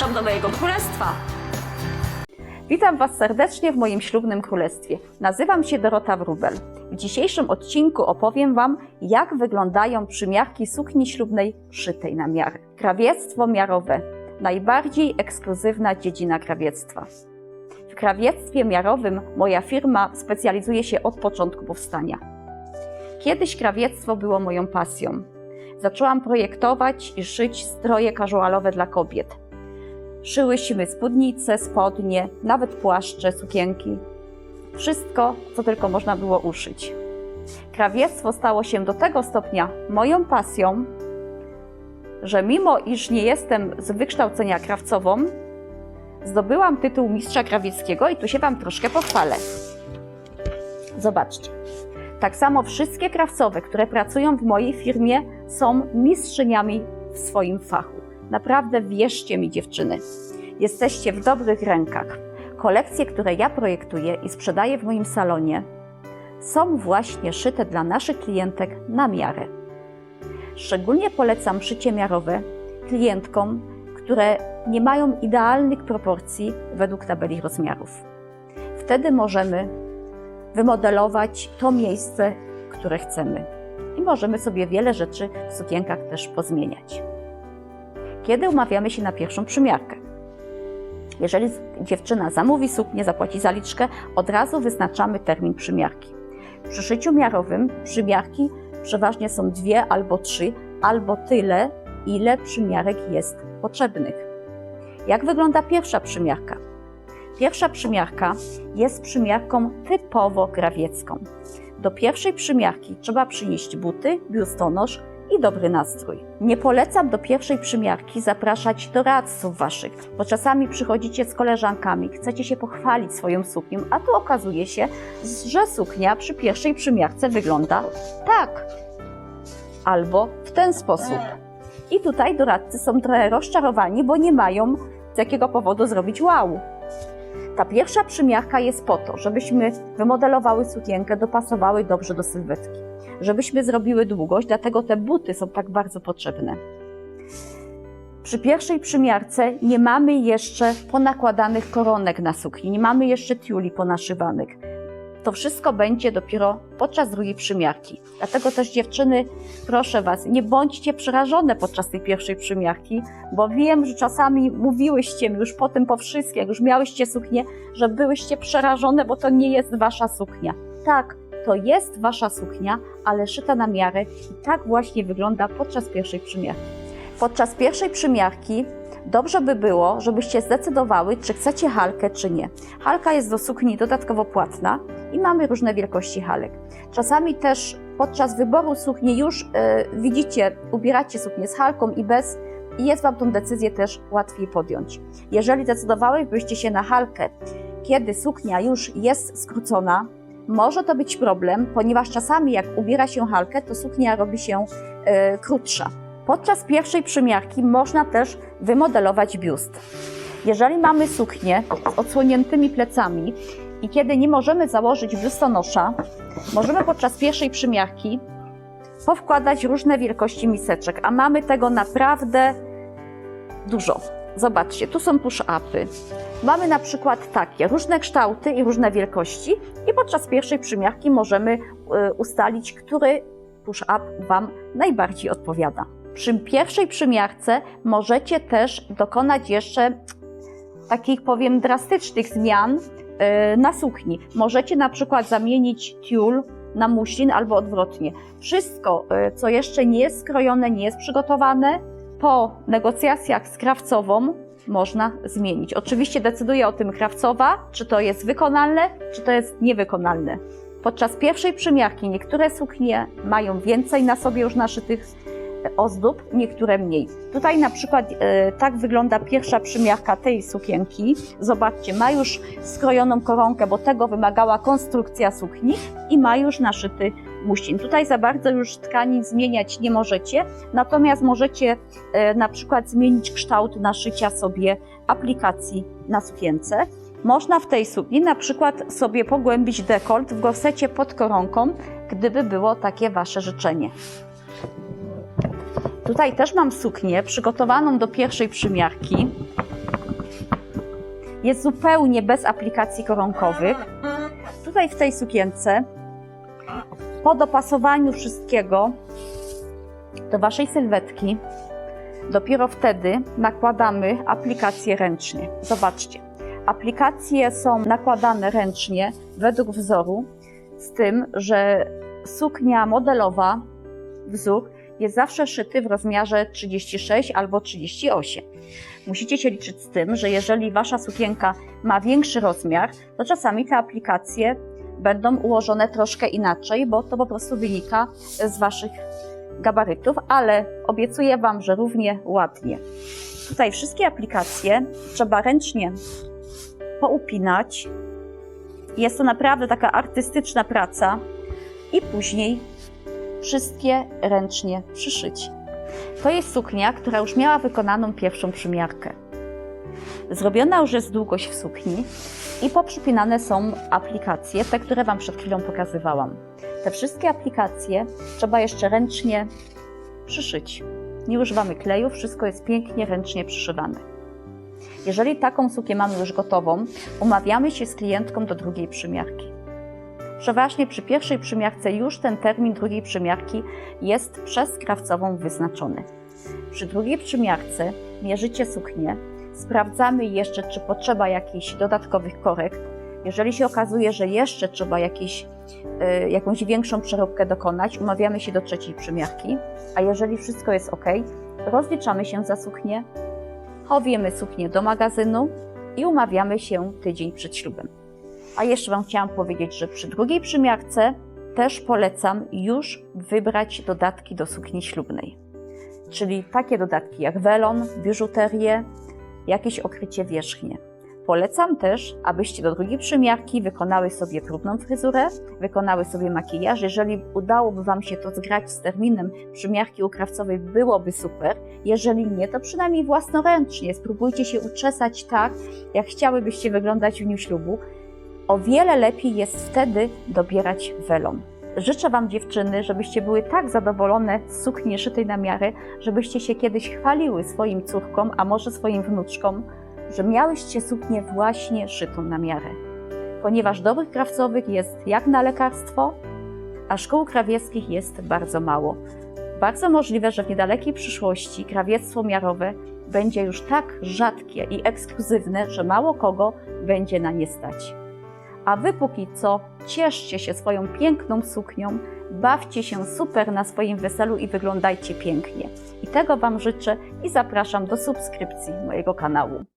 Zapraszam do mojego królestwa. Witam Was serdecznie w moim ślubnym królestwie. Nazywam się Dorota Wrubel. W dzisiejszym odcinku opowiem Wam, jak wyglądają przymiarki sukni ślubnej szytej na miarę. Krawiectwo miarowe. Najbardziej ekskluzywna dziedzina krawiectwa. W krawiectwie miarowym moja firma specjalizuje się od początku powstania. Kiedyś krawiectwo było moją pasją. Zaczęłam projektować i szyć stroje casualowe dla kobiet. Szyłyśmy spódnice, spodnie, nawet płaszcze, sukienki. Wszystko, co tylko można było uszyć. Krawiectwo stało się do tego stopnia moją pasją, że mimo iż nie jestem z wykształcenia krawcową, zdobyłam tytuł mistrza krawieckiego i tu się Wam troszkę pochwalę. Zobaczcie. Tak samo wszystkie krawcowe, które pracują w mojej firmie, są mistrzyniami w swoim fachu. Naprawdę wierzcie mi, dziewczyny, jesteście w dobrych rękach. Kolekcje, które ja projektuję i sprzedaję w moim salonie, są właśnie szyte dla naszych klientek na miarę. Szczególnie polecam szycie miarowe klientkom, które nie mają idealnych proporcji według tabeli rozmiarów. Wtedy możemy wymodelować to miejsce, które chcemy. I możemy sobie wiele rzeczy w sukienkach też pozmieniać. Kiedy umawiamy się na pierwszą przymiarkę? Jeżeli dziewczyna zamówi suknię, zapłaci zaliczkę, od razu wyznaczamy termin przymiarki. Przy szyciu miarowym przymiarki przeważnie są dwie albo trzy, albo tyle, ile przymiarek jest potrzebnych. Jak wygląda pierwsza przymiarka? Pierwsza przymiarka jest przymiarką typowo krawiecką. Do pierwszej przymiarki trzeba przynieść buty, biustonosz i dobry nastrój. Nie polecam do pierwszej przymiarki zapraszać doradców waszych, bo czasami przychodzicie z koleżankami, chcecie się pochwalić swoją suknią, a tu okazuje się, że suknia przy pierwszej przymiarce wygląda tak albo w ten sposób. I tutaj doradcy są trochę rozczarowani, bo nie mają z jakiego powodu zrobić wow. Ta pierwsza przymiarka jest po to, żebyśmy wymodelowały sukienkę, dopasowały dobrze do sylwetki, żebyśmy zrobiły długość, dlatego te buty są tak bardzo potrzebne. Przy pierwszej przymiarce nie mamy jeszcze ponakładanych koronek na sukni, nie mamy jeszcze tiuli ponaszywanych. To wszystko będzie dopiero podczas drugiej przymiarki. Dlatego też dziewczyny, proszę Was, nie bądźcie przerażone podczas tej pierwszej przymiarki, bo wiem, że czasami mówiłyście mi już po tym, po wszystkim, jak już miałyście suknię, że byłyście przerażone, bo to nie jest Wasza suknia. Tak, to jest Wasza suknia, ale szyta na miarę i tak właśnie wygląda podczas pierwszej przymiarki. Podczas pierwszej przymiarki dobrze by było, żebyście zdecydowały, czy chcecie halkę, czy nie. Halka jest do sukni dodatkowo płatna i mamy różne wielkości halek. Czasami też podczas wyboru sukni już e, widzicie, ubieracie suknię z halką i bez i jest Wam tą decyzję też łatwiej podjąć. Jeżeli zdecydowałybyście się na halkę, kiedy suknia już jest skrócona, może to być problem, ponieważ czasami jak ubiera się halkę, to suknia robi się e, krótsza. Podczas pierwszej przymiarki można też wymodelować biust. Jeżeli mamy suknię z odsłoniętymi plecami i kiedy nie możemy założyć biustonosza, możemy podczas pierwszej przymiarki powkładać różne wielkości miseczek, a mamy tego naprawdę dużo. Zobaczcie, tu są push-upy. Mamy na przykład takie różne kształty i różne wielkości i podczas pierwszej przymiarki możemy y, ustalić, który push-up Wam najbardziej odpowiada. Przy pierwszej przymiarce możecie też dokonać jeszcze takich, powiem, drastycznych zmian y, na sukni. Możecie na przykład zamienić tiul na muślin albo odwrotnie. Wszystko, y, co jeszcze nie jest skrojone, nie jest przygotowane, po negocjacjach z krawcową można zmienić. Oczywiście decyduje o tym krawcowa, czy to jest wykonalne, czy to jest niewykonalne. Podczas pierwszej przymiarki niektóre suknie mają więcej na sobie już naszytych ozdób, niektóre mniej. Tutaj na przykład e, tak wygląda pierwsza przymiarka tej sukienki. Zobaczcie, ma już skrojoną koronkę, bo tego wymagała konstrukcja sukni i ma już naszyty muślin. Tutaj za bardzo już tkanin zmieniać nie możecie, natomiast możecie e, na przykład zmienić kształt naszycia sobie aplikacji na sukience. Można w tej sukni na przykład sobie pogłębić dekolt w gorsecie pod koronką, gdyby było takie Wasze życzenie. Tutaj też mam suknię przygotowaną do pierwszej przymiarki. Jest zupełnie bez aplikacji koronkowych. Tutaj w tej sukience, po dopasowaniu wszystkiego do Waszej sylwetki, dopiero wtedy nakładamy aplikacje ręcznie. Zobaczcie, aplikacje są nakładane ręcznie według wzoru, z tym, że suknia modelowa, wzór, jest zawsze szyty w rozmiarze 36 albo 38. Musicie się liczyć z tym, że jeżeli wasza sukienka ma większy rozmiar, to czasami te aplikacje będą ułożone troszkę inaczej, bo to po prostu wynika z waszych gabarytów, ale obiecuję wam, że równie ładnie. Tutaj wszystkie aplikacje trzeba ręcznie poupinać. Jest to naprawdę taka artystyczna praca i później wszystkie ręcznie przyszyć. To jest suknia, która już miała wykonaną pierwszą przymiarkę. Zrobiona już jest długość w sukni i poprzypinane są aplikacje, te, które Wam przed chwilą pokazywałam. Te wszystkie aplikacje trzeba jeszcze ręcznie przyszyć. Nie używamy kleju, wszystko jest pięknie ręcznie przyszywane. Jeżeli taką suknię mamy już gotową, umawiamy się z klientką do drugiej przymiarki. Przeważnie przy pierwszej przymiarce już ten termin drugiej przymiarki jest przez krawcową wyznaczony. Przy drugiej przymiarce mierzycie suknię, sprawdzamy jeszcze, czy potrzeba jakichś dodatkowych korekt. Jeżeli się okazuje, że jeszcze trzeba jakieś, y, jakąś większą przeróbkę dokonać, umawiamy się do trzeciej przymiarki, a jeżeli wszystko jest ok, rozliczamy się za suknię, chowiemy suknię do magazynu i umawiamy się tydzień przed ślubem. A jeszcze Wam chciałam powiedzieć, że przy drugiej przymiarce też polecam już wybrać dodatki do sukni ślubnej. Czyli takie dodatki jak welon, biżuterię, jakieś okrycie wierzchnie. Polecam też, abyście do drugiej przymiarki wykonały sobie próbną fryzurę, wykonały sobie makijaż. Jeżeli udałoby Wam się to zgrać z terminem przymiarki u krawcowej, byłoby super. Jeżeli nie, to przynajmniej własnoręcznie spróbujcie się uczesać tak, jak chciałybyście wyglądać w dniu ślubu. O wiele lepiej jest wtedy dobierać welon. Życzę Wam, dziewczyny, żebyście były tak zadowolone z sukni szytej na miarę, żebyście się kiedyś chwaliły swoim córkom, a może swoim wnuczkom, że miałyście suknię właśnie szytą na miarę. Ponieważ dobrych krawcowych jest jak na lekarstwo, a szkół krawieckich jest bardzo mało. Bardzo możliwe, że w niedalekiej przyszłości krawiectwo miarowe będzie już tak rzadkie i ekskluzywne, że mało kogo będzie na nie stać. A wy póki co cieszcie się swoją piękną suknią, bawcie się super na swoim weselu i wyglądajcie pięknie. I tego Wam życzę i zapraszam do subskrypcji mojego kanału.